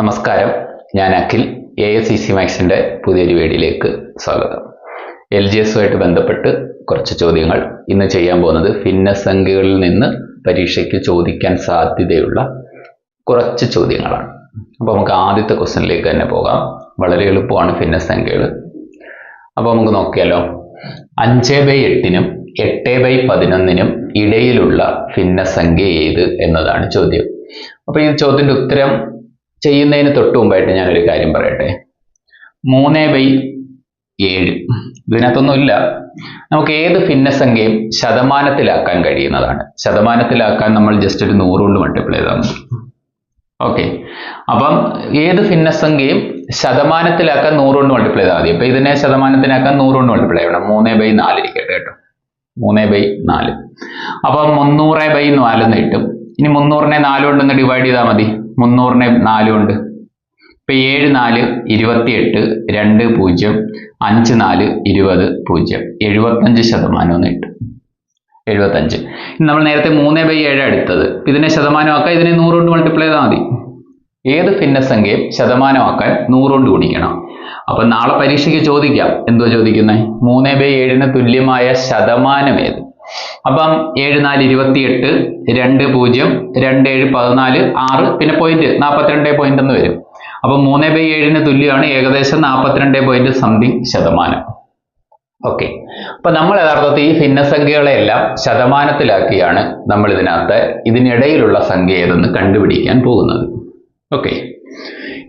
നമസ്കാരം. ഞാൻ Akhil. A S C C മാക്സിന്റെ പുതിയൊരു വീഡിയോയിലേക്ക് സ്വാഗതം. എൽ ജി എസുമായിട്ട് ബന്ധപ്പെട്ട് കുറച്ച് ചോദ്യങ്ങൾ. ഇന്ന് ചെയ്യാൻ പോകുന്നത് ഭിന്നസംഖ്യകളിൽ നിന്ന് പരീക്ഷയ്ക്ക് ചോദിക്കാൻ സാധ്യതയുള്ള കുറച്ച് ചോദ്യങ്ങളാണ്. അപ്പോൾ നമുക്ക് ആദ്യത്തെ ക്വസ്റ്റനിലേക്ക് തന്നെ പോകാം. വളരെ എളുപ്പമാണ് ഭിന്നസംഖ്യകൾ അപ്പോൾ നമുക്ക് നോക്കിയാലോ. അഞ്ച് ബൈ എട്ടിനും എട്ട് ബൈ പതിനൊന്നിനും ഇടയിലുള്ള ഭിന്നസംഖ്യ ഏത് എന്നതാണ് ചോദ്യം. അപ്പോൾ ഈ ചോദ്യത്തിന്റെ ഉത്തരം ചെയ്യുന്നതിന് തൊട്ട് മുമ്പായിട്ട് ഞാനൊരു കാര്യം പറയട്ടെ? മൂന്ന് ബൈ ഏഴ്. ഇതിനകത്തൊന്നുമില്ല. നമുക്ക് ഏത് ഭിന്നസംഖ്യയും ശതമാനത്തിലാക്കാൻ കഴിയുന്നതാണ്. ശതമാനത്തിലാക്കാൻ നമ്മൾ ജസ്റ്റ് ഒരു നൂറ് കൊണ്ട് മൾട്ടിപ്ലൈ ചെയ്താൽ മതി. ഓക്കെ അപ്പം ഏത് ഭിന്നസംഖ്യയും ശതമാനത്തിലാക്കാൻ നൂറ് കൊണ്ട് മൾട്ടിപ്ലൈ ചെയ്താൽ മതി. അപ്പൊ ഇതിനെ ശതമാനത്തിലാക്കാൻ നൂറ് കൊണ്ട് മൾട്ടിപ്ലൈ ചെയ്യണം. മൂന്ന് ബൈ നാല് ഇരിക്കട്ടെ കേട്ടോ. മൂന്ന് ബൈ നാല്. അപ്പം മുന്നൂറ് ബൈ നാലെന്ന് കിട്ടും. ഇനി മുന്നൂറിനെ നാല് കൊണ്ടൊന്ന് ഡിവൈഡ് ചെയ്താൽ മതി. മുന്നൂറിനെ നാലും ഉണ്ട്. ഇപ്പൊ ഏഴ് നാല് ഇരുപത്തിയെട്ട് രണ്ട് പൂജ്യം അഞ്ച് നാല് ഇരുപത് പൂജ്യം. എഴുപത്തഞ്ച് ശതമാനം എന്ന് കിട്ടും എഴുപത്തഞ്ച് നമ്മൾ നേരത്തെ മൂന്ന് ബൈ ഏഴ് എടുത്തത്. ഇതിനെ ശതമാനമാക്കാൻ ഇതിനെ നൂറ് കൊണ്ട് മൾട്ടിപ്ലൈ ചെയ്താൽ മതി. ഏത് ഭിന്നസംഖ്യയും ശതമാനമാക്കാൻ നൂറ് കൊണ്ട് ഗുണിക്കണം. അപ്പൊ നാളെ പരീക്ഷയ്ക്ക് ചോദിക്കാം. എന്തുവാ ചോദിക്കുന്നത് മൂന്ന് ബൈ ഏഴിന് തുല്യമായ ശതമാനം ഏത്? അപ്പം ഏഴ് നാല് ഇരുപത്തിയെട്ട് രണ്ട് പൂജ്യം രണ്ട് ഏഴ് പതിനാല് ആറ് പിന്നെ പോയിന്റ് നാൽപ്പത്തിരണ്ട് പോയിന്റ് എന്ന് വരും. അപ്പം മൂന്ന് ബൈ ഏഴിന് തുല്യമാണ് ഏകദേശം നാൽപ്പത്തിരണ്ട് പോയിന്റ് സംതിങ് ശതമാനം. ഓക്കെ അപ്പം നമ്മൾ യഥാർത്ഥത്തിൽ ഈ ഭിന്നസംഖ്യകളെല്ലാം ശതമാനത്തിലാക്കിയാണ് നമ്മൾ ഇതിനകത്ത് ഇതിനിടയിലുള്ള സംഖ്യ ഏതെന്ന് കണ്ടുപിടിക്കാൻ പോകുന്നത്. ഓക്കെ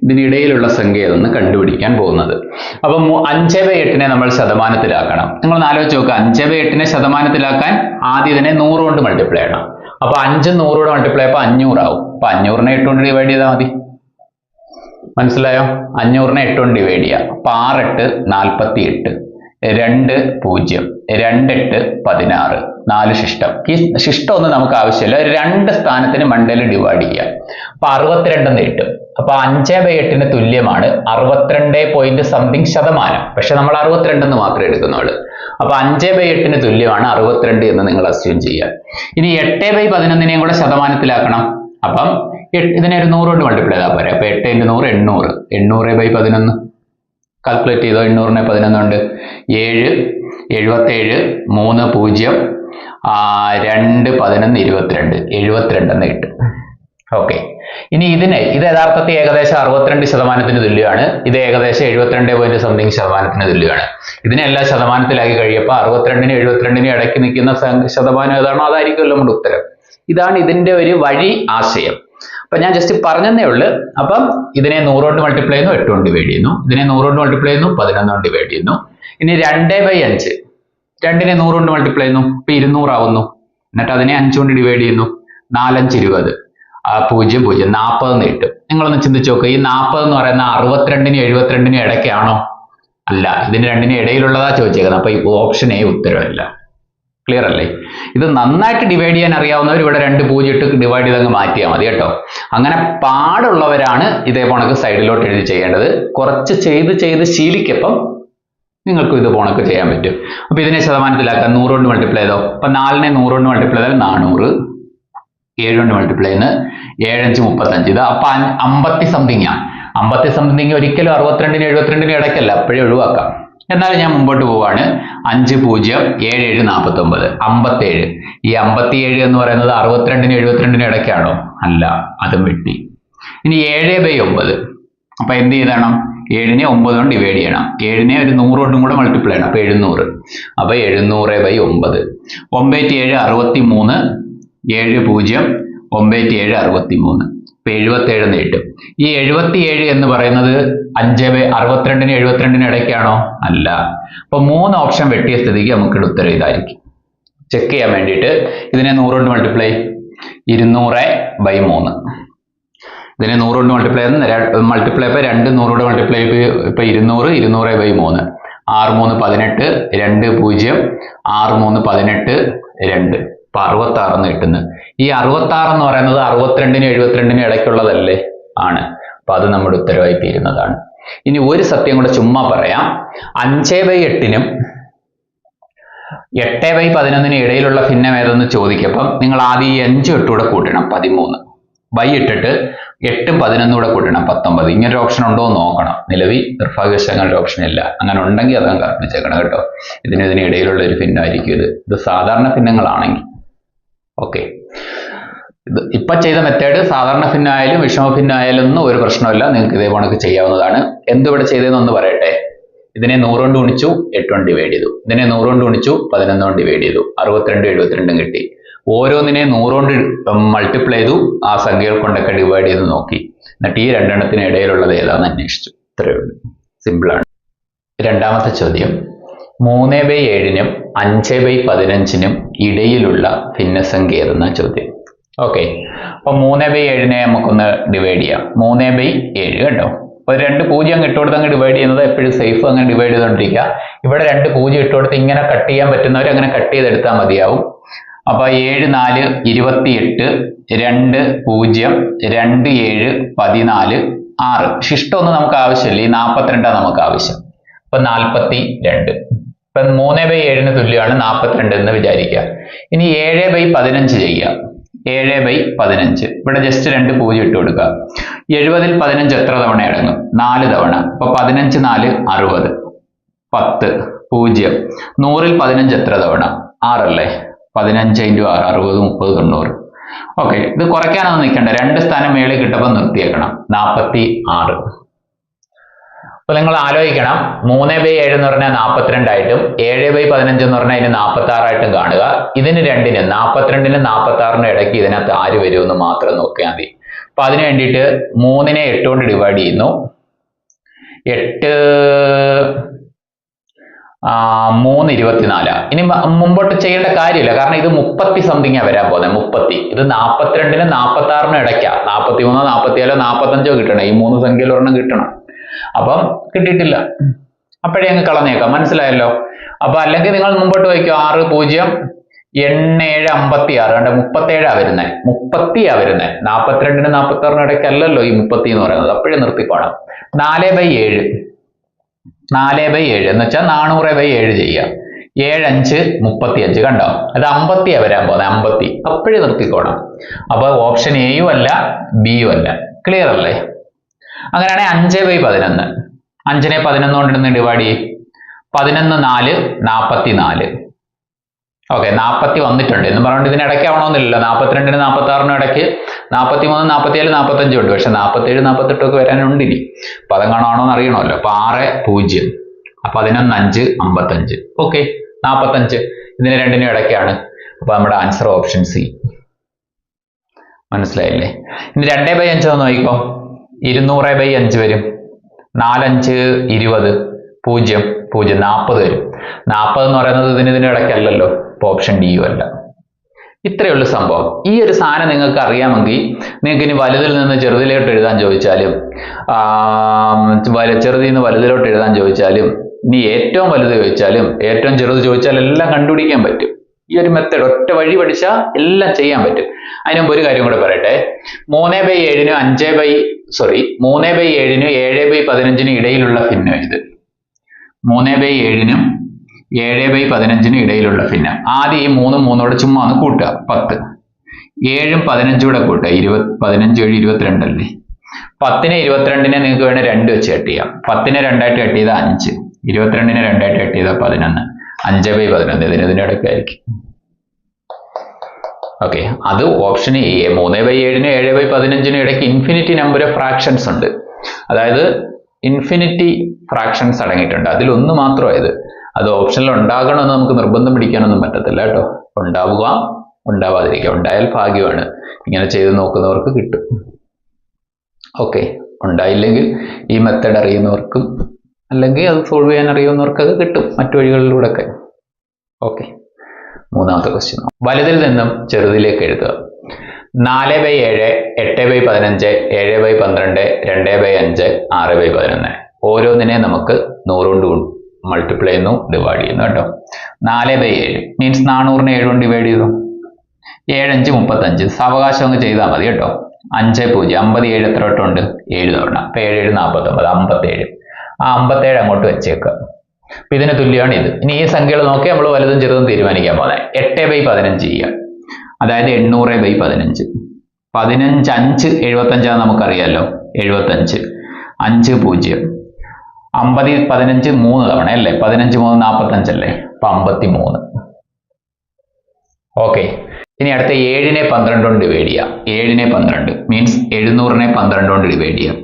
ഇതിനിടയിലുള്ള സംഖ്യ ഏതെന്ന് കണ്ടുപിടിക്കാൻ പോകുന്നത്. അപ്പൊ അഞ്ച് ബൈ എട്ടിനെ നമ്മൾ ശതമാനത്തിലാക്കണം. നിങ്ങൾ ആലോചിച്ച് നോക്കുക അഞ്ച് ബൈ എട്ടിനെ ശതമാനത്തിലാക്കാൻ ആദ്യം ഇതിനെ നൂറ് കൊണ്ട് മൾട്ടിപ്ലൈ ചെയ്യണം. അപ്പൊ അഞ്ച് നൂറോട് മൾട്ടിപ്ലൈ ചെയ്യുമ്പോൾ അഞ്ഞൂറാവും. അപ്പൊ അഞ്ഞൂറിനെ എട്ട് കൊണ്ട് ഡിവൈഡ് ചെയ്താൽ മതി. മനസ്സിലായോ? അഞ്ഞൂറിനെ എട്ട് കൊണ്ട് ഡിവൈഡ് ചെയ്യാം. അപ്പൊ ആറെട്ട് നാൽപ്പത്തി എട്ട് രണ്ട് പൂജ്യം രണ്ടെട്ട് പതിനാറ് നാല് ശിഷ്ടം. ഈ ശിഷ്ടം ഒന്നും നമുക്ക് ആവശ്യമില്ല. രണ്ട് സ്ഥാനത്തിന് മണ്ടയിൽ ഡിവൈഡ് ചെയ്യാം. അപ്പൊ അറുപത്തിരണ്ടെന്ന് കിട്ടും അപ്പൊ അഞ്ച് ബൈ എട്ടിന് തുല്യമാണ് അറുപത്തിരണ്ട് പോയിന്റ് സംതിങ് ശതമാനം. പക്ഷെ നമ്മൾ അറുപത്തിരണ്ടെന്ന് മാത്രമേ എടുക്കുന്നുള്ളൂ. അപ്പൊ അഞ്ച് ബൈ എട്ടിന് തുല്യമാണ് അറുപത്തിരണ്ട് എന്ന് നിങ്ങൾ അസ്യൂം ചെയ്യുക. ഇനി എട്ട് ബൈ പതിനൊന്നിനെയും കൂടെ ശതമാനത്തിലാക്കണം. അപ്പം ഇതിനെ ഒരു നൂറ് കൊണ്ട് മൾട്ടിപ്ലൈ ചെയ്താൽ പോരെ. അപ്പൊ എട്ട് ഇന്റു നൂറ് എണ്ണൂറ്. എണ്ണൂറ് ബൈ പതിനൊന്ന്. കാൽക്കുലേറ്റ് ചെയ്തോ എണ്ണൂറിന് പതിനൊന്നുണ്ട്. ഏഴ് എഴുപത്തേഴ് മൂന്ന് പൂജ്യം രണ്ട് പതിനൊന്ന് ഇരുപത്തിരണ്ട്. എഴുപത്തിരണ്ട് എന്ന് കിട്ടും. ഓക്കെ ഇനി ഇതിനെ ഇത് യഥാർത്ഥത്തിൽ ഏകദേശം അറുപത്തിരണ്ട് ശതമാനത്തിന് തുല്യമാണ്. ഇത് ഏകദേശം എഴുപത്തിരണ്ട് പോയിന്റ് സംതിങ് ശതമാനത്തിന് തുല്യമാണ്. ഇതിനെ എല്ലാ ശതമാനത്തിലാക്കി കഴിയപ്പോൾ അറുപത്തിരണ്ടിനും എഴുപത്തിരണ്ടിനും ഇടയ്ക്ക് നിൽക്കുന്ന ശതമാനം ഏതാണോ അതായിരിക്കുമല്ലോ നമ്മുടെ ഉത്തരം. ഇതാണ് ഇതിന്റെ ഒരു വഴി ആശയം. അപ്പൊ ഞാൻ ജസ്റ്റ് പറഞ്ഞതേ ഉള്ളൂ. അപ്പം ഇതിനെ നൂറോണ്ട് മൾട്ടിപ്ലൈ ചെയ്യുന്നു എട്ട് കൊണ്ട് ഡിവൈഡ് ചെയ്യുന്നു. ഇതിനെ നൂറോണ്ട് മൾട്ടിപ്ലൈ ചെയ്യുന്നു പതിനൊന്ന് കൊണ്ട് ഡിവൈഡ് ചെയ്യുന്നു. ഇനി രണ്ട് ബൈ അഞ്ച്. രണ്ടിനെ നൂറുകൊണ്ട് മൾട്ടിപ്ലൈ ചെയ്യുന്നു ഇപ്പൊ ഇരുന്നൂറാവുന്നു. എന്നിട്ട് അതിനെ അഞ്ചുകൊണ്ട് ഡിവൈഡ് ചെയ്യുന്നു നാലഞ്ച് ഇരുപത്. പൂജ്യം പൂജ്യം. നാൽപ്പത് കിട്ടും. നിങ്ങളൊന്ന് ചിന്തിച്ച് നോക്കുക ഈ നാൽപ്പത് എന്ന് പറയുന്ന അറുപത്തിരണ്ടിനും എഴുപത്തിരണ്ടിനും ഇടയ്ക്കാണോ? അല്ല ഇതിന് രണ്ടിനും ഇടയിലുള്ളതാ ചോദിച്ചേക്കുന്നത്. അപ്പൊ ഈ ഓപ്ഷൻ എ ഉത്തരവല്ല ക്ലിയർ അല്ലേ? ഇത് നന്നായിട്ട് ഡിവൈഡ് ചെയ്യാൻ അറിയാവുന്നവർ ഇവിടെ രണ്ട് പൂജ്യം ഇട്ട് ഡിവൈഡ് ചെയ്ത് അങ്ങ് മാറ്റിയാൽ മതി കേട്ടോ. അങ്ങനെ പാടുള്ളവരാണ് ഇതേ പോണക്ക് സൈഡിലോട്ട് എഴുതി ചെയ്യേണ്ടത്. കുറച്ച് ചെയ്ത് ചെയ്ത് ശീലിക്കപ്പം നിങ്ങൾക്കും ഇത് പോണക്ക് ചെയ്യാൻ പറ്റും. അപ്പൊ ഇതിനെ ശതമാനത്തിലാക്കാം. നൂറ് കൊണ്ട് മൾട്ടിപ്ലൈ ചെയ്തോ. അപ്പൊ നാലിനെ നൂറ് കൊണ്ട് മൾട്ടിപ്ലൈ ചെയ്താൽ നാനൂറ്. ഏഴ് കൊണ്ട് മൾട്ടിപ്ലൈ ചെയ്യുന്നത് ഏഴഞ്ച് മുപ്പത്തഞ്ച്. ഇത് അപ്പൊ അമ്പത്തി ആണ് അമ്പത്തി സംതിങ് ഒരിക്കലും അറുപത്തിരണ്ടിന് എഴുപത്തിരണ്ടിന് ഇടയ്ക്കല്ല. അപ്പോഴേ ഒഴിവാക്കാം. എന്നാലും ഞാൻ മുമ്പോട്ട് പോവാണ്. അഞ്ച് പൂജ്യം ഏഴ് ഏഴ് നാൽപ്പത്തി ഒമ്പത് അമ്പത്തേഴ്. ഈ അമ്പത്തിയേഴ് എന്ന് പറയുന്നത് അറുപത്തിരണ്ടിനും എഴുപത്തിരണ്ടിനും ഇടയ്ക്കാണോ? അല്ല അതും വെട്ടി. ഇനി ഏഴ് ബൈ ഒമ്പത്. അപ്പൊ എന്ത് ചെയ്യണം ഏഴിനെ ഒമ്പത് കൊണ്ട് ഡിവൈഡ് ചെയ്യണം. ഏഴിനെ ഒരു നൂറ് കൊണ്ടും കൂടെ മൾട്ടിപ്ലൈ ചെയ്യണം. അപ്പൊ എഴുന്നൂറ്. അപ്പൊ എഴുന്നൂറ് ബൈ ഒമ്പത്. ഒമ്പത്തി ഏഴ് അറുപത്തി മൂന്ന് ഏഴ് പൂജ്യം ഒമ്പത്തി ഏഴ് അറുപത്തി മൂന്ന് ഇപ്പൊ നീട്ടും ഈ എഴുപത്തിയേഴ് എന്ന് പറയുന്നത് അഞ്ച് ബൈ എഴുപത്തിരണ്ടിന് ഇടയ്ക്കാണോ? അല്ല. അപ്പൊ മൂന്ന് ഓപ്ഷൻ വെട്ടിയ സ്ഥിതിക്ക് നമുക്ക് ഉത്തരം ഇതായിരിക്കും. ചെക്ക് ചെയ്യാൻ വേണ്ടിയിട്ട് ഇതിനെ നൂറ് കൊണ്ട് മൾട്ടിപ്ലൈ ഇരുന്നൂറ് ബൈ മൂന്ന്. ഇതിനെ നൂറ് കൊണ്ട് മൾട്ടിപ്ലൈ മൾട്ടിപ്ലൈ ഇപ്പൊ രണ്ട് നൂറോട് മൾട്ടിപ്ലൈ ഇപ്പൊ ഇരുന്നൂറ് ഇരുന്നൂറ് ബൈ മൂന്ന്. ആറ് മൂന്ന് പതിനെട്ട് രണ്ട് പൂജ്യം ആറ് മൂന്ന് പതിനെട്ട് രണ്ട്. ഇപ്പൊ അറുപത്തി ആറെന്ന് കിട്ടുന്നത് ഈ അറുപത്തി ആറ് എന്ന് പറയുന്നത് അറുപത്തിരണ്ടിനും എഴുപത്തിരണ്ടിനും ഇടയ്ക്കുള്ളതല്ലേ? ആണ്. അപ്പൊ അത് നമ്മുടെ ഉത്തരവായി തീരുന്നതാണ്. ഇനി ഒരു സത്യം കൂടെ ചുമ്മാ പറയാം. അഞ്ച് ബൈ എട്ടിനും എട്ട് ബൈ പതിനൊന്നിന് ഇടയിലുള്ള ഭിന്നം ഏതെന്ന് ചോദിക്കപ്പം നിങ്ങൾ ആദ്യം ഈ അഞ്ച് എട്ടുകൂടെ കൂട്ടണം പതിമൂന്ന്. ബൈ ഇട്ടിട്ട് എട്ടും പതിനൊന്നും കൂടെ കൂട്ടണം പത്തൊമ്പത്. ഇങ്ങനൊരു ഓപ്ഷൻ ഉണ്ടോ എന്ന് നോക്കണം. നിലവിൽ നിർഭാഗ്യശങ്ങളുടെ ഓപ്ഷൻ ഇല്ല. അങ്ങനെ ഉണ്ടെങ്കിൽ അതങ്ങ് കൽപ്പിച്ചേക്കണം കേട്ടോ. ഇതിന് ഇതിന് ഇടയിലുള്ള ഒരു ഭിന്നമായിരിക്കും ഇത്. ഇത് സാധാരണ ഭിന്നങ്ങളാണെങ്കിൽ. ഓക്കെ. ഇത് ഇപ്പൊ ചെയ്ത മെത്തേഡ് സാധാരണ ഭിന്നായാലും വിഷമ ഭിന്നായാലും ഒന്നും ഒരു പ്രശ്നമില്ല നിങ്ങൾക്ക് ഇതേ കണക്ക് ചെയ്യാവുന്നതാണ്. എന്തുവിടെ ചെയ്തതെന്ന് ഒന്ന് പറയട്ടെ. ഇതിനെ നൂറ് കൊണ്ട് ഗുണിച്ചു എട്ട് കൊണ്ട് ഡിവൈഡ് ചെയ്തു. ഇതിനെ നൂറ് കൊണ്ട് ഗുണിച്ചു പതിനൊന്ന് കൊണ്ട് ഡിവൈഡ് ചെയ്തു. അറുപത്തിരണ്ട് എഴുപത്തിരണ്ടും കിട്ടി. ഓരോന്നിനെ നൂറ് കൊണ്ട് മൾട്ടിപ്ലൈ ചെയ്തു. ആ സംഖ്യകൾ കൊണ്ടൊക്കെ ഡിവൈഡ് ചെയ്ത് നോക്കി. എന്നിട്ട് ഈ രണ്ടെണ്ണത്തിന് ഇടയിലുള്ളത് ഏതാണെന്ന് അന്വേഷിച്ചു. ഇത്രയേ ഉള്ളൂ. സിമ്പിളാണ് രണ്ടാമത്തെ ചോദ്യം. മൂന്ന് ബൈ ഏഴിനും അഞ്ച് ബൈ പതിനഞ്ചിനും ഇടയിലുള്ള ഭിന്നസംഖ്യ ഏതെന്ന ചോദ്യം. ഓക്കെ അപ്പൊ മൂന്ന് ബൈ ഏഴിനെ നമുക്കൊന്ന് ഡിവൈഡ് ചെയ്യാം. മൂന്ന് ബൈ ഏഴ് കേട്ടോ അപ്പൊ രണ്ട് പൂജ്യം അങ്ങ് ഇട്ടുകൊടുത്ത് അങ്ങ് ഡിവൈഡ് ചെയ്യുന്നത് എപ്പോഴും സേഫ് അങ്ങനെ ഡിവൈഡ് ചെയ്തുകൊണ്ടിരിക്കുക. ഇവിടെ രണ്ട് പൂജ്യം ഇട്ടുകൊടുത്ത് ഇങ്ങനെ കട്ട് ചെയ്യാൻ പറ്റുന്നവർ അങ്ങനെ കട്ട് ചെയ്തെടുത്താൽ മതിയാവും. അപ്പൊ ഏഴ് നാല് ഇരുപത്തിയെട്ട് രണ്ട് പൂജ്യം രണ്ട് ഏഴ് പതിനാല് ആറ്. ശിഷ്ടമൊന്നും നമുക്ക് ആവശ്യമില്ല. ഈ നാൽപ്പത്തിരണ്ടാണ് നമുക്ക് ആവശ്യം. അപ്പൊ നാൽപ്പത്തി രണ്ട് ഇപ്പൊ മൂന്ന് ബൈ ഏഴിന് തുല്യമാണ് നാൽപ്പത്തിരണ്ട് എന്ന് വിചാരിക്കുക. ഇനി ഏഴ് ബൈ പതിനഞ്ച് ചെയ്യുക. ഏഴ് ബൈ പതിനഞ്ച്. ഇവിടെ ജസ്റ്റ് രണ്ട് പൂജ്യം ഇട്ട് കൊടുക്കുക. എഴുപതിൽ പതിനഞ്ച് എത്ര തവണ അടങ്ങും നാല് തവണ. അപ്പൊ പതിനഞ്ച് നാല് അറുപത്. പത്ത് പൂജ്യം. നൂറിൽ പതിനഞ്ച് എത്ര തവണ? ആറല്ലേ? പതിനഞ്ച് ഇന്റു ആറ് അറുപത് മുപ്പത് തൊണ്ണൂറ്. ഓക്കെ ഇത് കുറയ്ക്കാനൊന്നും നിൽക്കണ്ട. രണ്ട് സ്ഥാനം മേളിൽ കിട്ടുമ്പോൾ നിർത്തിയേക്കണം. നാൽപ്പത്തി ആറ്. അപ്പൊ നിങ്ങൾ ആലോചിക്കണം. മൂന്ന് ബൈ ഏഴ് എന്ന് പറഞ്ഞാൽ നാൽപ്പത്തിരണ്ടായിട്ടും ഏഴ് ബൈ പതിനഞ്ച് എന്ന് പറഞ്ഞാൽ ഇതിന് നാൽപ്പത്തി ആറായിട്ടും കാണുക. ഇതിന് രണ്ടിന് നാൽപ്പത്തിരണ്ടിനും നാൽപ്പത്തി ആറിനും ഇടയ്ക്ക് ഇതിനകത്ത് ആര് വരുമെന്ന് മാത്രം നോക്കിയാൽ മതി. അപ്പൊ അതിന് വേണ്ടിയിട്ട് മൂന്നിനെ എട്ട് കൊണ്ട് ഡിവൈഡ് ചെയ്യുന്നു. എട്ട് മൂന്ന് ഇരുപത്തിനാല്. ഇനി മുമ്പോട്ട് ചെയ്യേണ്ട കാര്യമില്ല. കാരണം ഇത് മുപ്പത്തി സംതിങ്ങാ വരാൻ പോകുന്നത് മുപ്പത്തി. ഇത് നാൽപ്പത്തിരണ്ടിനും നാൽപ്പത്തി ആറിനും ഇടയ്ക്കാ. നാൽപ്പത്തി മൂന്നോ നാൽപ്പത്തിയേഴോ നാൽപ്പത്തഞ്ചോ കിട്ടണം. ഈ മൂന്ന് സംഖ്യയിൽ ഒരെണ്ണം കിട്ടണം. അപ്പം കിട്ടിയിട്ടില്ല. അപ്പോഴേ അങ്ങ് കളഞ്ഞേക്കാം. മനസ്സിലായല്ലോ? അപ്പൊ അല്ലെങ്കിൽ നിങ്ങൾ മുമ്പോട്ട് വയ്ക്കും. ആറ് പൂജ്യം എണ്ണേഴ് അമ്പത്തി ആറ് കണ്ട? മുപ്പത്തേഴാ വരുന്നത് മുപ്പത്തിയാ വരുന്നത് നാൽപ്പത്തിരണ്ടിന് നാൽപ്പത്തി ആറിന് ഇടയ്ക്കല്ലല്ലോ ഈ മുപ്പത്തി എന്ന് പറയുന്നത്. അപ്പോഴേ നിർത്തിക്കോണം നാല് ബൈ ഏഴ്. നാല് ബൈ ഏഴ്. എന്ന് വെച്ചാൽ നാനൂറ് ബൈ ഏഴ് ചെയ്യുക. ഏഴഞ്ച് മുപ്പത്തി അഞ്ച് കണ്ടോ? അത് അമ്പത്തിയാ വരാൻ പോകുന്നത്. അമ്പത്തി. അപ്പോഴേ നിർത്തിക്കോണം അപ്പൊ ഓപ്ഷൻ എയും അല്ല ബിയും അല്ല. ക്ലിയർ അല്ലേ? അങ്ങനെയാണെങ്കിൽ അഞ്ച് ബൈ പതിനൊന്ന്. അഞ്ചിനെ പതിനൊന്ന് കൊണ്ടിരുന്ന് ഡിവൈഡ് ചെയ്യും. പതിനൊന്ന് നാല് നാൽപ്പത്തി നാല് ഓക്കെ നാൽപ്പത്തി വന്നിട്ടുണ്ട്. എന്ന് പറഞ്ഞുകൊണ്ട് ഇതിന് ഇടയ്ക്ക് ആവണമെന്നില്ലല്ലോ നാൽപ്പത്തിരണ്ടിന് നാൽപ്പത്തി ആറിനും ഇടയ്ക്ക് നാൽപ്പത്തി മൂന്ന് നാൽപ്പത്തി ഏഴ് നാൽപ്പത്തഞ്ചും ഉണ്ട് പക്ഷെ നാൽപ്പത്തേഴ് നാൽപ്പത്തെട്ടൊക്കെ വരാനുണ്ട് ഇനി. അപ്പൊ അതെങ്ങാണോ എന്ന് അറിയണമല്ലോ. അപ്പൊ ആറ് പൂജ്യം. അപ്പൊ പതിനൊന്ന് അഞ്ച് അമ്പത്തഞ്ച്. ഓക്കെ നാൽപ്പത്തഞ്ച് ഇതിന് രണ്ടിനും ഇടയ്ക്കാണ്. അപ്പൊ നമ്മുടെ ആൻസർ ഓപ്ഷൻ സി. മനസ്സിലായില്ലേ? ഇനി രണ്ടേ ബൈ അഞ്ച് നോക്കിക്കോ ഇരുന്നൂറ് ബൈ അഞ്ച് വരും. നാലഞ്ച് ഇരുപത്. പൂജ്യം പൂജ്യം നാൽപ്പത് വരും. നാൽപ്പത് എന്ന് പറയുന്നത് ഇതിന് ഇതിന് ഇടയ്ക്കല്ലല്ലോ ഇപ്പോൾ ഓപ്ഷൻ യു അല്ല. ഇത്രയേ ഉള്ളൂ സംഭവം. ഈ ഒരു സാധനം നിങ്ങൾക്ക് അറിയാമെങ്കിൽ നിങ്ങൾക്ക് ഇനി വലുതിൽ നിന്ന് ചെറുതിലോട്ട് എഴുതാൻ ചോദിച്ചാലും ചെറുതിൽ നിന്ന് വലുതിലോട്ട് എഴുതാൻ ചോദിച്ചാലും ഇനി ഏറ്റവും വലുത് ചോദിച്ചാലും ഏറ്റവും ചെറുത് ചോദിച്ചാലും എല്ലാം കണ്ടുപിടിക്കാൻ പറ്റും. ഈ ഒരു മെത്തേഡ് ഒറ്റ വഴി പഠിച്ചാൽ എല്ലാം ചെയ്യാൻ പറ്റും. അതിന് ഒരു കാര്യം കൂടെ പറയട്ടെ. മൂന്ന് ബൈ ഏഴിനും അഞ്ച് ബൈ സോറി മൂന്ന് ബൈ ഏഴിനും ഏഴ് ബൈ പതിനഞ്ചിനും ഇടയിലുള്ള ഭിന്നം ഇത്. മൂന്ന് ബൈ ഏഴിനും ഏഴ് ബൈ പതിനഞ്ചിനും ഇടയിലുള്ള ഭിന്നം ആദ്യം ഈ മൂന്നും മൂന്നോടെ ചുമ്മാ ഒന്ന് കൂട്ടുക പത്ത്. ഏഴും പതിനഞ്ചും കൂടെ കൂട്ടുക ഇരുപത് പതിനഞ്ച് ഏഴ് ഇരുപത്തിരണ്ടല്ലേ പത്തിനെ ഇരുപത്തിരണ്ടിനെ നിങ്ങൾക്ക് വേണേൽ രണ്ട് വെച്ച് കട്ട് ചെയ്യാം. പത്തിനെ രണ്ടായിട്ട് കട്ട് ചെയ്താൽ അഞ്ച്. ഇരുപത്തിരണ്ടിന് രണ്ടായിട്ട് കട്ട് ചെയ്താൽ പതിനൊന്ന്. അഞ്ച് ബൈ പതിനൊന്ന് ഇതിന് ഇതിന്റെ ഇടയ്ക്കായിരിക്കും ഓക്കെ അത് ഓപ്ഷൻ എ മൂന്ന് ബൈ ഏഴിന് ഏഴ് ബൈ പതിനഞ്ചിനും ഇടയ്ക്ക് ഇൻഫിനിറ്റി നമ്പർ ഓഫ് ഫ്രാക്ഷൻസ് ഉണ്ട്. അതായത് ഇൻഫിനിറ്റി ഫ്രാക്ഷൻസ് അടങ്ങിയിട്ടുണ്ട്. അതിലൊന്ന് മാത്രമായത് അത് ഓപ്ഷനിൽ ഉണ്ടാകണമെന്ന് നമുക്ക് നിർബന്ധം പിടിക്കാനൊന്നും പറ്റത്തില്ല കേട്ടോ. ഉണ്ടാവുക ഉണ്ടാവാതിരിക്കുക. ഉണ്ടായാൽ ഭാഗ്യമാണ്. ഇങ്ങനെ ചെയ്ത് നോക്കുന്നവർക്ക് കിട്ടും. ഓക്കെ ഉണ്ടായില്ലെങ്കിൽ ഈ മെത്തേഡ് അറിയുന്നവർക്കും അല്ലെങ്കിൽ അത് സോൾവ് ചെയ്യാൻ അറിയുന്നവർക്കൊക്കെ കിട്ടും മറ്റു വഴികളിലൂടെ ഒക്കെ ഓക്കെ മൂന്നാമത്തെ ക്വസ്റ്റ്യൻ വലുതിൽ നിന്നും ചെറുതിലേക്ക് എഴുതുക. നാല് ബൈ ഏഴ് എട്ട് ബൈ പതിനഞ്ച് ഏഴ് ബൈ പന്ത്രണ്ട് രണ്ട് ബൈ അഞ്ച് ആറ് ബൈ പതിനൊന്ന്. ഓരോന്നിനെ നമുക്ക് നൂറ് കൊണ്ട് മൾട്ടിപ്ലൈ ചെയ്യുന്നു ഡിവൈഡ് ചെയ്യുന്നു കേട്ടോ. നാല് ബൈ ഏഴ് മീൻസ് നാനൂറിനെ ഏഴ് കൊണ്ട് ഡിവൈഡ് ചെയ്തു. ഏഴഞ്ച് മുപ്പത്തഞ്ച്. സാവകാശം അങ്ങ് ചെയ്താൽ മതി കേട്ടോ. അഞ്ച് പൂജ്യം അമ്പത് ഏഴ് എത്ര വട്ടം ഉണ്ട് ഏഴ് തവണ. അപ്പം ഏഴ് ഏഴ് നാൽപ്പത്തൊമ്പത് അമ്പത്തേഴ്. ആ അമ്പത്തേഴ് അങ്ങോട്ട് വെച്ചേക്കുക അപ്പൊ ഇതിന് തുല്യമാണ് ഇത്. ഇനി ഈ സംഖ്യകൾ നോക്കി നമ്മൾ വലുതും ചെറുതും തീരുമാനിക്കാൻ പോകുന്നത് എട്ട് ബൈ പതിനഞ്ച് ചെയ്യുക. അതായത് എണ്ണൂറ് ബൈ പതിനഞ്ച്. പതിനഞ്ച് അഞ്ച് എഴുപത്തഞ്ചാന്ന് നമുക്കറിയാമല്ലോ എഴുപത്തഞ്ച്. അഞ്ച് പൂജ്യം. അമ്പത് പതിനഞ്ച് മൂന്ന് തവണ അല്ലേ? പതിനഞ്ച് മൂന്ന് നാൽപ്പത്തഞ്ചല്ലേ അപ്പൊ അമ്പത്തി മൂന്ന് ഓക്കെ ഇനി അടുത്ത ഏഴിനെ പന്ത്രണ്ട് കൊണ്ട് ഡിവൈഡ് ചെയ്യാം. ഏഴിനെ പന്ത്രണ്ട്. മീൻസ് എഴുന്നൂറിനെ പന്ത്രണ്ട് കൊണ്ട് ഡിവൈഡ് ചെയ്യാം.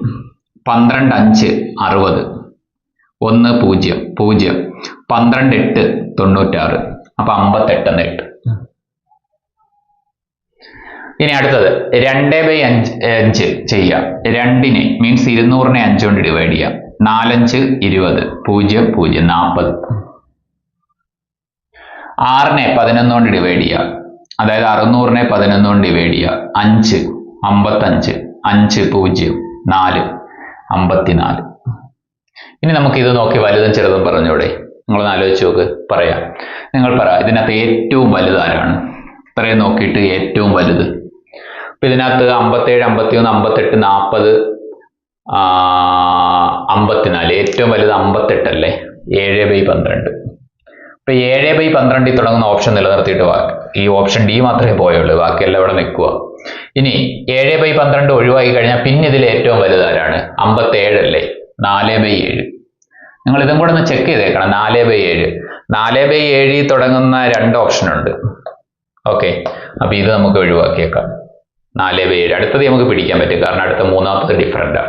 പന്ത്രണ്ട് അഞ്ച് അറുപത്. ഒന്ന് പൂജ്യം പൂജ്യം. പന്ത്രണ്ട് എട്ട് തൊണ്ണൂറ്റാറ്. അപ്പൊ അമ്പത്തെട്ട് എന്ന് എട്ട് ഇനി അടുത്തത് രണ്ട് ബൈ അഞ്ച് അഞ്ച് ചെയ്യാം. രണ്ടിനെ മീൻസ് ഇരുന്നൂറിനെ അഞ്ച് കൊണ്ട് ഡിവൈഡ് ചെയ്യാം. നാലഞ്ച് ഇരുപത്. പൂജ്യം പൂജ്യം നാൽപ്പത്. ആറിനെ പതിനൊന്ന് കൊണ്ട് ഡിവൈഡ് ചെയ്യാം. അതായത് അറുന്നൂറിനെ പതിനൊന്ന് കൊണ്ട് ഡിവൈഡ് ചെയ്യാം. അഞ്ച് അമ്പത്തഞ്ച്. അഞ്ച് പൂജ്യം നാല്. അമ്പത്തിനാല്. ഇനി നമുക്ക് ഇത് നോക്കി വലുതും ചെറുതും പറഞ്ഞൂടെ? നിങ്ങളൊന്ന് ആലോചിച്ച് നോക്ക് പറയാം. നിങ്ങൾ പറ ഇതിനകത്ത് ഏറ്റവും വലുത് ആരാണ്? ഇത്രയും നോക്കിയിട്ട് ഏറ്റവും വലുത്. അപ്പൊ ഇതിനകത്ത് അമ്പത്തേഴ് അമ്പത്തിയൊന്ന് അമ്പത്തെട്ട് നാൽപ്പത് അമ്പത്തിനാല്. ഏറ്റവും വലുത് അമ്പത്തെട്ടല്ലേ? ഏഴ് ബൈ പന്ത്രണ്ട്. ഇപ്പൊ ഏഴ് ബൈ പന്ത്രണ്ടിൽ തുടങ്ങുന്ന ഓപ്ഷൻ നിലനിർത്തിയിട്ട് വാ ഈ ഓപ്ഷൻ ഡി മാത്രമേ പോയുള്ളൂ ബാക്കിയെല്ലാം ഇവിടെ നിൽക്കുക ഇനി ഏഴ് ബൈ പന്ത്രണ്ട് ഒഴിവാക്കി കഴിഞ്ഞാൽ പിന്നെ ഇതിൽ ഏറ്റവും വലുതാരാണ് അമ്പത്തേഴല്ലേ? നാല് ബൈ ഏഴ് നിങ്ങൾ ഇതും കൂടെ ഒന്ന് ചെക്ക് ചെയ്തേക്കണം. നാല് ബൈ ഏഴ് നാല് ബൈ ഏഴിൽ തുടങ്ങുന്ന രണ്ട് ഓപ്ഷൻ ഉണ്ട്. ഓക്കെ അപ്പൊ ഇത് നമുക്ക് ഒഴിവാക്കിയേക്കാം. നാല് ബൈ ഏഴ് അടുത്തത് നമുക്ക് പിടിക്കാൻ പറ്റും. കാരണം അടുത്ത മൂന്നാമത്തത് ഡിഫറന്റ്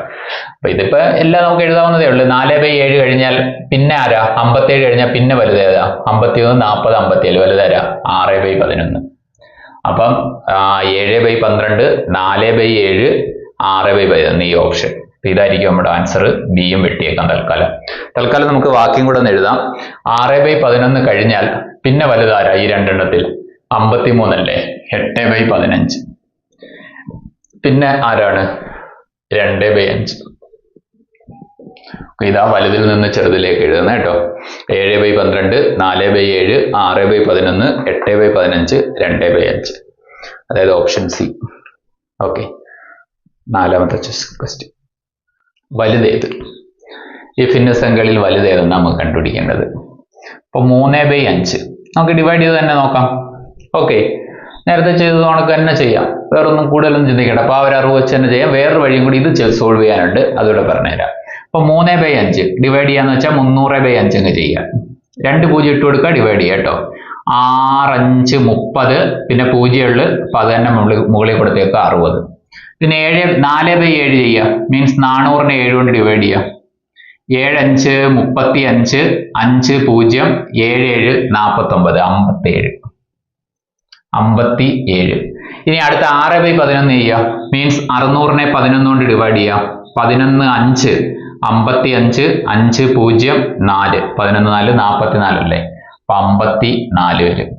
അപ്പൊ ഇതിപ്പോ എല്ലാം നമുക്ക് എഴുതാവുന്നതേ ഉള്ളൂ. നാല് ബൈ ഏഴ് കഴിഞ്ഞാൽ പിന്നെ ആരാ? അമ്പത്തേഴ് കഴിഞ്ഞാൽ പിന്നെ വലുതേതാ അമ്പത്തി ഒന്ന് നാൽപ്പത് അമ്പത്തിയേഴ്. വലുതാരാ ആറ് ബൈ പതിനൊന്ന്. അപ്പം ഏഴ് ബൈ പന്ത്രണ്ട് നാല് ബൈ ഏഴ് ആറ് ബൈ പതിനൊന്ന് ഈ ഓപ്ഷൻ ഇതായിരിക്കും നമ്മുടെ ആൻസർ ബിയും വെട്ടിയേക്കാം തൽക്കാലം. തൽക്കാലം നമുക്ക് വാക്യം കൂടെ ഒന്ന് എഴുതാം. ആറ് ബൈ പതിനൊന്ന് കഴിഞ്ഞാൽ പിന്നെ വലുതാരാ ഈ രണ്ടെണ്ണത്തിൽ? അമ്പത്തി മൂന്നല്ലേ എട്ട് ബൈ പതിനഞ്ച്. പിന്നെ ആരാണ്? രണ്ട് ബൈ അഞ്ച്. ഇതാ വലുതിൽ നിന്ന് ചെറുതിലേക്ക് എഴുതുന്നത് കേട്ടോ. ഏഴ് ബൈ പന്ത്രണ്ട് നാല് ബൈ ഏഴ് ആറ് ബൈ പതിനൊന്ന് എട്ട് ബൈ പതിനഞ്ച് രണ്ട് ബൈ അഞ്ച്. അതായത് ഓപ്ഷൻ സി ഓക്കെ. നാലാമത്തെ ക്വസ്റ്റ്യൻ വലുതേത്. ഈ ഭിന്നസംഖ്യകളിൽ വലുതേതെന്ന് നമുക്ക് കണ്ടുപിടിക്കേണ്ടത്. അപ്പോൾ മൂന്ന് ബൈ അഞ്ച്. നമുക്ക് ഡിവൈഡ് ചെയ്ത് തന്നെ നോക്കാം. ഓക്കെ നേരത്തെ ചെയ്തത് കണക്ക് തന്നെ ചെയ്യാം. വേറൊന്നും കൂടുതലൊന്നും ചിന്തിക്കണ്ട. അപ്പോൾ ആ ഒരു അറിവ് വെച്ച് തന്നെ ചെയ്യാം. വേറൊരു വഴിയും കൂടി ഇത് സോൾവ് ചെയ്യാനുണ്ട്. അതുകൂടെ പറഞ്ഞുതരാം. അപ്പോൾ മൂന്ന് ബൈ അഞ്ച്. ഡിവൈഡ് ചെയ്യാന്ന് വെച്ചാൽ മുന്നൂറ് ബൈ അഞ്ച് അങ്ങ് ചെയ്യാം രണ്ട് പൂജ്യം ഇട്ട് കൊടുക്കുക ഡിവൈഡ് ചെയ്യുക കേട്ടോ. ആറഞ്ച് മുപ്പത്. പിന്നെ പൂജ്യമുള്ള അപ്പൊ അത് തന്നെ മുകളിൽ മുകളിൽ കൊടുത്തേക്ക് അറുപത്. പിന്നെ ഏഴ് നാല് ബൈ ഏഴ് ചെയ്യുക. മീൻസ് നാനൂറിനെ ഏഴ് കൊണ്ട് ഡിവൈഡ് ചെയ്യുക. ഏഴ് അഞ്ച് മുപ്പത്തി അഞ്ച് അഞ്ച് പൂജ്യം ഏഴ് ഏഴ് നാൽപ്പത്തൊമ്പത് അമ്പത്തേഴ്. അമ്പത്തി ഏഴ് ഇനി അടുത്ത ആറ് ബൈ പതിനൊന്ന് ചെയ്യുക. മീൻസ് അറുന്നൂറിനെ പതിനൊന്ന് കൊണ്ട് ഡിവൈഡ് ചെയ്യുക. പതിനൊന്ന് അഞ്ച് അമ്പത്തി അഞ്ച് അഞ്ച് പൂജ്യം നാല്. പതിനൊന്ന് നാല് നാൽപ്പത്തി നാലല്ലേ അപ്പൊ അമ്പത്തി നാല് വരും.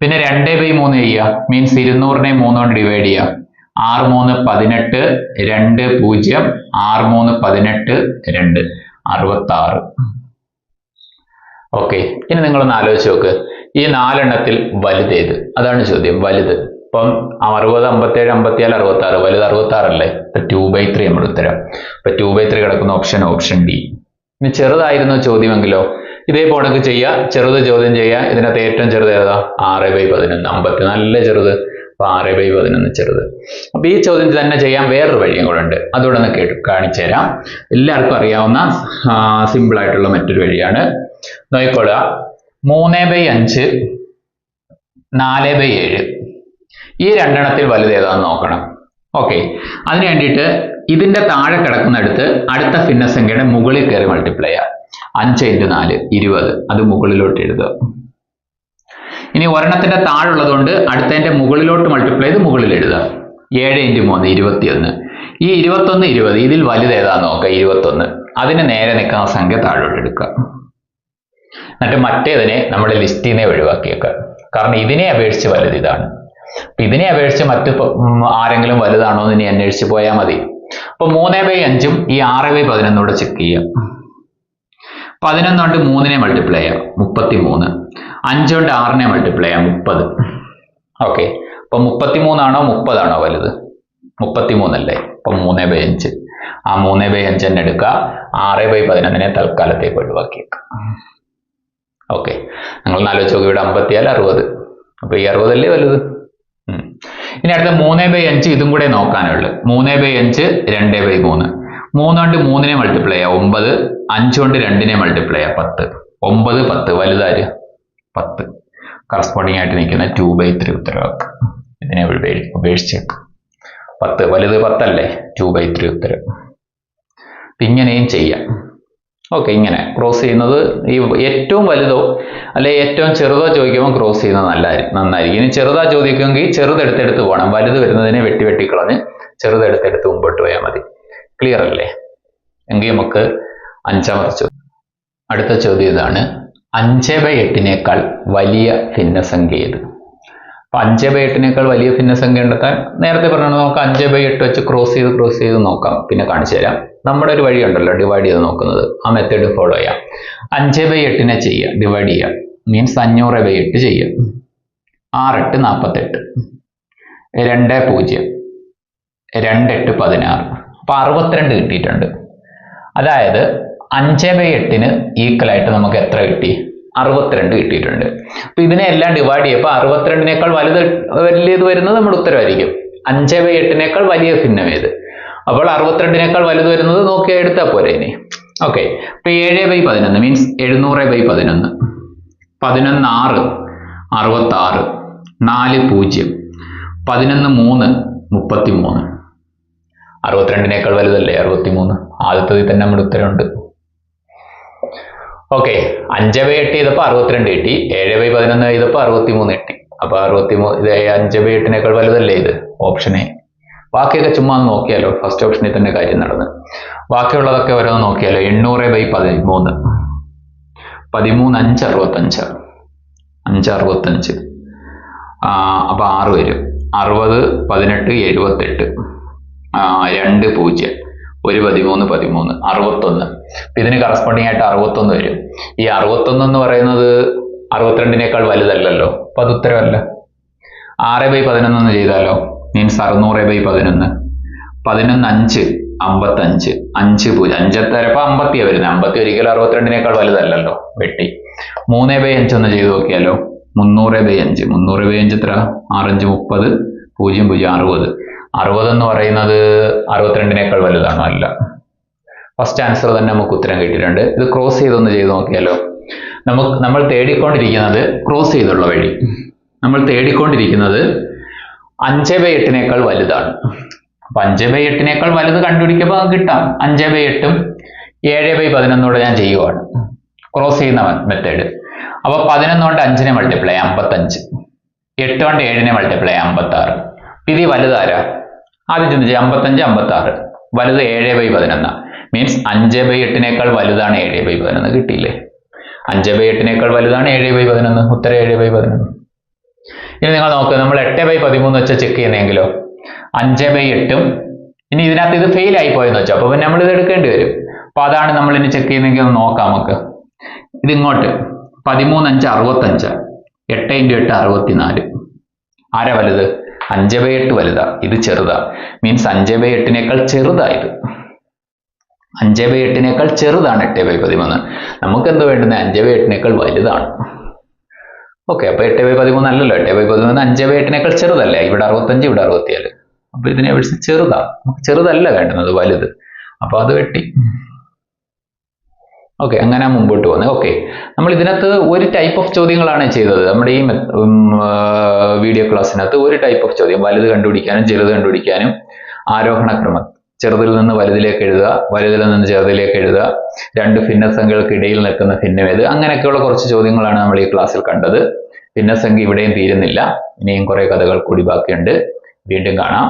പിന്നെ രണ്ട് ബൈ മൂന്ന് ചെയ്യുക. മീൻസ് ഇരുന്നൂറിനെ മൂന്ന് കൊണ്ട് ഡിവൈഡ് ചെയ്യുക. ആറ് മൂന്ന് പതിനെട്ട് രണ്ട് പൂജ്യം ആറ് മൂന്ന് പതിനെട്ട് രണ്ട് അറുപത്തി ആറ് ഓക്കെ ഇനി നിങ്ങളൊന്ന് ആലോചിച്ച് നോക്ക്. ഈ നാലെണ്ണത്തിൽ വലുതേത്? അതാണ് ചോദ്യം വലുത്. ഇപ്പം അറുപത് അമ്പത്തേഴ് അമ്പത്തിയാൽ അറുപത്തി ആറ് വലുത് അറുപത്തി ആറല്ലേ ഇപ്പൊ ടു ബൈ ത്രീ നമ്മൾ ഉത്തരം. ഇപ്പൊ ടു ബൈ ത്രീ കിടക്കുന്ന ഓപ്ഷൻ ഓപ്ഷൻ ഡി ഇനി ചെറുതായിരുന്നു ചോദ്യമെങ്കിലോ? ഇതേപോലെ ചെയ്യുക ചെറുത് ചോദ്യം ചെയ്യുക ഇതിനകത്ത് ഏറ്റവും ചെറുത് ഏതാ? ആറ് ബൈ പതിനൊന്ന് അമ്പത്തി നല്ല ചെറുത്. അപ്പൊ ആറ് ബൈ പതിനൊന്ന് ചെറുത്. അപ്പൊ ഈ ചോദ്യം തന്നെ ചെയ്യാൻ വേറൊരു വഴിയും കൂടെ ഉണ്ട്. അതുകൂടെ ഒന്ന് കേട്ടു കാണിച്ചു തരാം. എല്ലാവർക്കും അറിയാവുന്ന സിമ്പിൾ ആയിട്ടുള്ള മറ്റൊരു വഴിയാണ്. നോക്കിക്കൊള്ളുക മൂന്ന് ബൈ അഞ്ച് നാല് ബൈ ഏഴ്. ഈ രണ്ടെണ്ണത്തിൽ വലുത് ഏതാന്ന് നോക്കണം. ഓക്കെ. അതിന് വേണ്ടിയിട്ട് ഇതിന്റെ താഴെ കിടക്കുന്നിടത്ത് അടുത്ത ഭിന്നസംഖ്യയുടെ മുകളിൽ കയറി മൾട്ടിപ്ലൈ ചെയ്യുക. അഞ്ച് ഇന്റു നാല് ഇരുപത്. അത് മുകളിലോട്ട് എഴുതുക. ഇനി ഒരെണ്ണത്തിന്റെ താഴുള്ളതുകൊണ്ട് അടുത്തതിന്റെ മുകളിലോട്ട് മൾട്ടിപ്ലൈ ചെയ്ത് മുകളിൽ എഴുതുക. ഏഴ് ഇന്റു മൂന്ന് ഇരുപത്തിയൊന്ന്. ഈ ഇരുപത്തൊന്ന് ഇരുപത് ഇതിൽ വലുത് ഏതാന്ന് നോക്കുക ഇരുപത്തൊന്ന്. അതിന് നേരെ നിൽക്കുന്ന സംഖ്യ താഴോട്ട് എടുക്കുക. എന്നിട്ട് മറ്റേതിനെ നമ്മുടെ ലിസ്റ്റിൽ നിന്നേ ഒഴിവാക്കിയേക്കുക. കാരണം ഇതിനെ അപേക്ഷിച്ച് വലുത് ഇതാണ്. ഇതിനെ അപേക്ഷിച്ച് മറ്റ് ആരെങ്കിലും വലുതാണോ എന്ന് ഇനി അന്വേഷിച്ച് പോയാൽ മതി. അപ്പൊ മൂന്ന് ബൈ അഞ്ചും ഈ ആറ് ബൈ പതിനൊന്നൂടെ ചെക്ക് ചെയ്യാം പതിനൊന്ന് കൊണ്ട് മൂന്നിനെ മൾട്ടിപ്ലൈ ചെയ്യാം. മുപ്പത്തി മൂന്ന് അഞ്ച് കൊണ്ട് ആറിനെ മൾട്ടിപ്ലൈ ചെയ്യാം. മുപ്പത്. ഓക്കെ അപ്പൊ മുപ്പത്തി മൂന്നാണോ മുപ്പതാണോ വലുത്? മുപ്പത്തി മൂന്നല്ലേ അപ്പൊ മൂന്ന് ബൈ അഞ്ച്. ആ മൂന്ന് ബൈ അഞ്ച് തന്നെ എടുക്കുക. ആറ് ബൈ പതിനൊന്നിനെ തൽക്കാലത്തേക്ക് ഒഴിവാക്കിയേക്കാം ഓക്കെ നിങ്ങൾ ആലോചിച്ച് നോക്കി. ഇവിടെ അമ്പത്തിയാൽ അറുപത്. അപ്പൊ ഈ അറുപതല്ലേ വലുത്? ഇനി അടുത്ത മൂന്ന് ബൈ അഞ്ച് ഇതും കൂടെ നോക്കാനുള്ളു. മൂന്ന് ബൈ അഞ്ച് രണ്ട് ബൈ മൂന്ന്. മൂന്ന് കൊണ്ട് മൂന്നിനെ മൾട്ടിപ്ലൈ ചെയ്യാം. ഒമ്പത്. അഞ്ച് കൊണ്ട് രണ്ടിനെ മൾട്ടിപ്ലൈ ചെയ്യാം. പത്ത്. ഒമ്പത് പത്ത്. വലുതാര്? പത്ത്. കറസ്പോണ്ടിങ് ആയിട്ട് നിൽക്കുന്ന ടു ബൈ ത്രീ ഉത്തരവാക്ക്. ഇതിനെ ഉപേ- ഉപേക്ഷിച്ചേക്ക് പത്ത്. വലുത് പത്തല്ലേ? ടു ബൈ ത്രീ ഉത്തരം. അപ്പം ഇങ്ങനെയും ചെയ്യാം. ഓക്കെ ഇങ്ങനെ. ക്രോസ് ചെയ്യുന്നത് ഈ ഏറ്റവും വലുതോ അല്ലെ ഏറ്റവും ചെറുതോ ചോദിക്കുമ്പോൾ ക്രോസ് ചെയ്യുന്നത് നല്ലതായിരിക്കും നന്നായിരിക്കും. ഇനി ചെറുതാ ചോദിക്കുമെങ്കിൽ ചെറുതെടുത്തെടുത്ത് പോകണം. വലുത് വരുന്നതിനെ വെട്ടി വെട്ടി കളഞ്ഞ് ചെറുതെടുത്തെടുത്ത് മുമ്പോട്ട് പോയാൽ മതി. ക്ലിയർ അല്ലേ? എങ്കിൽ നമുക്ക് അഞ്ചാമത്തെ ചോദ്യം അടുത്ത ചോദ്യം ഇതാണ്. അഞ്ച് ബൈ എട്ടിനേക്കാൾ വലിയ ഭിന്നസംഖ്യ ഏത് അപ്പൊ അഞ്ച് ബൈ എട്ടിനേക്കാൾ വലിയ ഭിന്നസംഖ്യ കണ്ടെത്താൻ നേരത്തെ പറഞ്ഞത് നമുക്ക് അഞ്ച് ബൈ എട്ട് വെച്ച് ക്രോസ് ചെയ്ത് ക്രോസ് ചെയ്ത് നോക്കാം. പിന്നെ കാണിച്ചു തരാം. നമ്മുടെ ഒരു വഴി ഉണ്ടല്ലോ ഡിവൈഡ് ചെയ്ത് നോക്കുന്നത്. ആ മെത്തേഡ് ഫോളോ ചെയ്യാം. അഞ്ച് ബൈ എട്ടിനെ ചെയ്യുക ഡിവൈഡ് ചെയ്യുക. മീൻസ് അഞ്ഞൂറ് ബൈ എട്ട് ചെയ്യുക. ആറെട്ട് നാൽപ്പത്തെട്ട് രണ്ട് പൂജ്യം. രണ്ടെട്ട് പതിനാറ്. അപ്പൊ അറുപത്തിരണ്ട് കിട്ടിയിട്ടുണ്ട്. അതായത് അഞ്ച് ബൈ എട്ടിന് ഈക്വലായിട്ട് നമുക്ക് എത്ര കിട്ടി? അറുപത്തിരണ്ട് കിട്ടിയിട്ടുണ്ട്. അപ്പൊ ഇതിനെ എല്ലാം ഡിവൈഡ് ചെയ്യുമ്പോൾ അറുപത്തിരണ്ടിനേക്കാൾ വലുത് വലിയത് വരുന്നത് നമ്മുടെ ഉത്തരമായിരിക്കും അഞ്ച് ബൈ എട്ടിനേക്കാൾ വലിയ ഭിന്നം ഏത്? അപ്പോൾ അറുപത്തിരണ്ടിനേക്കാൾ വലുത് വരുന്നത് നോക്കി എടുത്താൽ പോരെ ഇനി. ഓക്കെ ഇപ്പൊ ഏഴ് ബൈ പതിനൊന്ന് മീൻസ് എഴുന്നൂറ് ബൈ പതിനൊന്ന് പതിനൊന്ന് ആറ് അറുപത്തി ആറ് നാല് പൂജ്യം പതിനൊന്ന് മൂന്ന് മുപ്പത്തി മൂന്ന് അറുപത്തിരണ്ടിനേക്കാൾ വലുതല്ലേ അറുപത്തി മൂന്ന് ആദ്യത്തതിൽ തന്നെ നമ്മുടെ ഉത്തരമുണ്ട് ഓക്കെ അഞ്ച് ബൈ എട്ട് ചെയ്തപ്പോൾ അറുപത്തിരണ്ട് കിട്ടി. ഏഴ് ബൈ പതിനൊന്ന് ചെയ്തപ്പോൾ അറുപത്തിമൂന്ന് കിട്ടി. അപ്പൊ അറുപത്തിമൂന്ന് ഇത് അഞ്ച് ബൈ എട്ടിനേക്കാൾ വലുതല്ലേ ഇത്? ഓപ്ഷൻ എ ബാക്കിയൊക്കെ ചുമ്മാ നോക്കിയാലോ? ഫസ്റ്റ് ഓപ്ഷനിൽ തന്നെ കാര്യം നടന്ന്. ബാക്കിയുള്ളതൊക്കെ ഓരോന്ന് നോക്കിയാലോ? എണ്ണൂറ് ബൈ പതിമൂന്ന്. പതിമൂന്ന് അഞ്ച് അറുപത്തഞ്ച്. അഞ്ച് അറുപത്തഞ്ച്. അപ്പൊ ആറ് വരും. അറുപത് പതിനെട്ട് എഴുപത്തെട്ട്. രണ്ട് പൂജ്യം. ഒരു പതിമൂന്ന് പതിമൂന്ന്. അറുപത്തൊന്ന്. ഇതിന് കറസ്പോണ്ടിങ് ആയിട്ട് അറുപത്തൊന്ന് വരും. ഈ അറുപത്തൊന്ന് എന്ന് പറയുന്നത് അറുപത്തിരണ്ടിനേക്കാൾ വലുതല്ലല്ലോ. അപ്പൊ അത് ഉത്തരവല്ല ആറ് ബൈ പതിനൊന്ന് എന്ന് ചെയ്താലോ? മീൻസ് അറുന്നൂറ് ബൈ പതിനൊന്ന്. പതിനൊന്ന് അഞ്ച് അമ്പത്തഞ്ച്. അഞ്ച് പൂജ്യം. അഞ്ചത്തരപ്പം അമ്പത്തിയാണ് വരുന്നത്. അമ്പത്തി ഒരിക്കലും അറുപത്തിരണ്ടിനേക്കാൾ വലുതല്ലല്ലോ വെട്ടി. മൂന്ന് ബൈ അഞ്ച് ഒന്ന് ചെയ്ത് നോക്കിയാലോ? മുന്നൂറ് ബൈ അഞ്ച്. മുന്നൂറ് ബൈ അഞ്ച് എത്ര? ആറഞ്ച് മുപ്പത്. പൂജ്യം പൂജ്യം അറുപത്. അറുപത് എന്ന് പറയുന്നത് അറുപത്തിരണ്ടിനേക്കാൾ വലുതാണോ. അല്ല. ഫസ്റ്റ് ആൻസർ തന്നെ നമുക്ക് ഉത്തരം കിട്ടിയിട്ടുണ്ട്. ഇത് ക്രോസ് ചെയ്തൊന്ന് ചെയ്ത് നോക്കിയാലോ? നമുക്ക് നമ്മൾ തേടിക്കൊണ്ടിരിക്കുന്നത് ക്രോസ് ചെയ്തുള്ള വഴി. നമ്മൾ തേടിക്കൊണ്ടിരിക്കുന്നത് അഞ്ച് ബൈ എട്ടിനേക്കാൾ വലുതാണ്. അപ്പൊ അഞ്ച് ബൈ എട്ടിനേക്കാൾ വലുത് കണ്ടുപിടിക്കുമ്പോൾ അത് കിട്ടാം. അഞ്ച് ബൈ എട്ടും ഏഴ് ബൈ പതിനൊന്നൂടെ ഞാൻ ചെയ്യുവാണ്. ക്രോസ് ചെയ്യുന്ന മെത്തേഡ് അപ്പൊ പതിനൊന്ന് കൊണ്ട് അഞ്ചിനെ മൾട്ടിപ്ലൈ അമ്പത്തഞ്ച്. എട്ട് കൊണ്ട് ഏഴിനെ മൾട്ടിപ്ലൈ അമ്പത്തി ആറ് ഇത് വലുതാരാ? ആദ്യം ചിന്തിച്ച് അമ്പത്തഞ്ച് അമ്പത്തി ആറ് വലുത് ഏഴ് ബൈ പതിനൊന്ന്. മീൻസ് അഞ്ച് ബൈ എട്ടിനേക്കാൾ വലുതാണ് ഏഴ് ബൈ പതിനൊന്ന് കിട്ടിയില്ലേ? അഞ്ച് ബൈ എട്ടിനേക്കാൾ വലുതാണ് ഏഴ് ബൈ പതിനൊന്ന്. ഉത്തരം ഏഴ് ബൈ പതിനൊന്ന്. ഇനി നിങ്ങൾ നോക്കുക നമ്മൾ എട്ട് ബൈ പതിമൂന്ന് വെച്ച് ചെക്ക് ചെയ്യുന്നെങ്കിലോ അഞ്ച് ബൈ എട്ടും ഇനി ഇതിനകത്ത് ഇത് ഫെയിൽ ആയി പോയെന്ന് വെച്ചോ അപ്പൊ പിന്നെ നമ്മൾ ഇത് എടുക്കേണ്ടി വരും. അപ്പൊ അതാണ് നമ്മൾ ഇനി ചെക്ക് ചെയ്യുന്നെങ്കിൽ ഒന്ന് നോക്കാം നമുക്ക്. ഇത് ഇങ്ങോട്ട് പതിമൂന്ന് അഞ്ച് അറുപത്തഞ്ച് എട്ട് ഇന്റു എട്ട് അറുപത്തിനാല്. ആരാ വലുത്? അഞ്ച് ബൈ എട്ട് വലുതാ ഇത് ചെറുതാ. മീൻസ് അഞ്ച് ബൈ എട്ടിനേക്കാൾ ചെറുതാ ഇത്. അഞ്ച് ബൈ എട്ടിനേക്കാൾ ചെറുതാണ് എട്ട് ബൈ പതിമൂന്ന്. നമുക്ക് എന്ത് വേണ്ടുന്നത് അഞ്ച് ബൈ എട്ടിനേക്കാൾ വലുതാണ്. ഓക്കെ അപ്പൊ എട്ട് ബൈ പതിമൂന്ന് അല്ലല്ലോ. എട്ട് ബൈ പതിമൂന്ന് അഞ്ച് ബൈ എട്ടിനേക്കാൾ ചെറുതല്ലേ? ഇവിടെ അറുപത്തഞ്ച് ഇവിടെ അറുപത്തിയേഴ്. അപ്പൊ ഇതിനെ വിളിച്ച് ചെറുതാണ്. നമുക്ക് ചെറുതല്ല വേണ്ടുന്നത് വലുത്. അപ്പൊ അത് വെട്ടി. ഓക്കെ അങ്ങനെ മുമ്പോട്ട് പോകുന്നത് ഓക്കെ നമ്മൾ ഇതിനകത്ത് ഒരു ടൈപ്പ് ഓഫ് ചോദ്യങ്ങളാണ് ചെയ്തത്. നമ്മുടെ ഈ വീഡിയോ ക്ലാസ്സിനകത്ത് ഒരു ടൈപ്പ് ഓഫ് ചോദ്യം. വലുത് കണ്ടുപിടിക്കാനും ചെറുത് കണ്ടുപിടിക്കാനും ആരോഹണ ക്രമം ചെറുതിൽ നിന്ന് വലുതിലേക്ക് എഴുതുക വലുതിൽ നിന്ന് ചെറുതിലേക്ക് എഴുതുക. രണ്ട് ഭിന്നസംഖ്യകൾക്ക് ഇടയിൽ നിൽക്കുന്ന ഭിന്നമേത് അങ്ങനെയൊക്കെയുള്ള കുറച്ച് ചോദ്യങ്ങളാണ് നമ്മൾ ഈ ക്ലാസ്സിൽ കണ്ടത്. ഭിന്നസംഖ്യ ഇവിടെയും തീരുന്നില്ല. ഇനിയും കുറേ കഥകൾ കൂടി ബാക്കിയുണ്ട്. വീണ്ടും കാണാം.